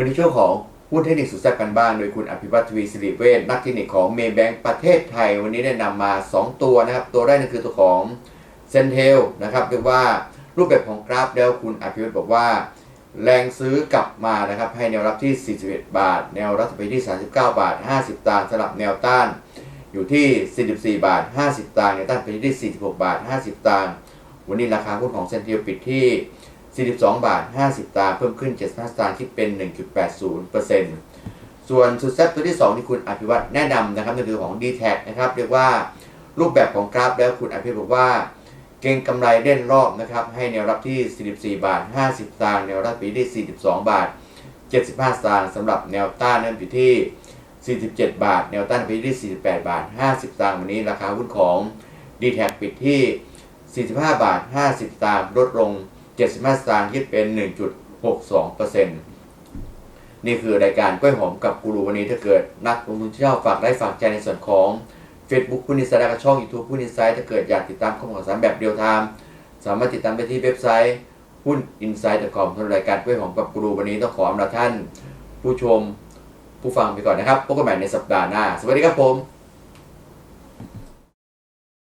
วันนี้ช่วงของหุ้นเทคนิคสุดแซ่บกันบ้างโดยคุณอภิวัตทวีสิริเวชนักเทคนิคของเมย์แบงก์ประเทศไทย วันนี้ได้นำมา 2 ตัวนะครับ ตัวแรกนั่นคือตัวของเซนเทลนะครับเรียกว่ารูปแบบของกราฟแล้วคุณอภิวัตบอกว่า แรงซื้อกลับมานะครับให้แนวรับที่ 41 บาท แนวรับไปที่ 39 บาท 50 ตางค์สำหรับแนวต้าน อยู่ที่ 44 บาท 50 ตางค์แนวต้านไปที่ 46 บาท 50 ตางค์วันนี้ราคาหุ้นของเซนเทลปิดที่ 42 บาท 50 ตางเพิ่มขึ้น 75ตางค์ที่เป็น 1.80%ส่วนสุดแซ่บตัวที่ 2 ที่คุณอภิวัตแนะนำนะครับนั่นคือของ d t แทนะครับ เรียกว่ารูปแบบของกราฟแล้วคุณอภิวัตบอกว่า เก่งกำไรเล่นรอบนะครับ ให้แนวรับที่ 44 บาท 50 สตางค์แนวรับไปที่ 42 บาท 75 สตางค์สำหรับแนวต้านนั้นอยู่ที่ 47 บาท แนวต้านไปที่ 48 บาท 50 สตางค์วันนี้ราคาหุ้นของ d t แทปิดที่ 45 บาท 50 สตางค์ลดลง 75สตางค์คิดเป็น 1.62%นี่คือรายการกล้วยหอมกับกูรูวันนี้ถ้าเกิดนักลงทุนที่ชอบฝากได้ฝากใจในส่วนของ Facebook ผู้นิสไซด์และช่อง YouTube ผู้นิสไซด์ถ้าเกิดอยากติดตามข้อมูลข่าวสารแบบเรียลไทม์สามารถติดตามได้ที่เว็บไซต์หุ้น insight.com สำหรับรายการกล้วยหอมกับกูรูวันนี้ต้องขออำลาท่าน ผู้ชมผู้ฟังไปก่อนนะครับพบกันใหม่ในสัปดาห์หน้า สวัสดีครับผม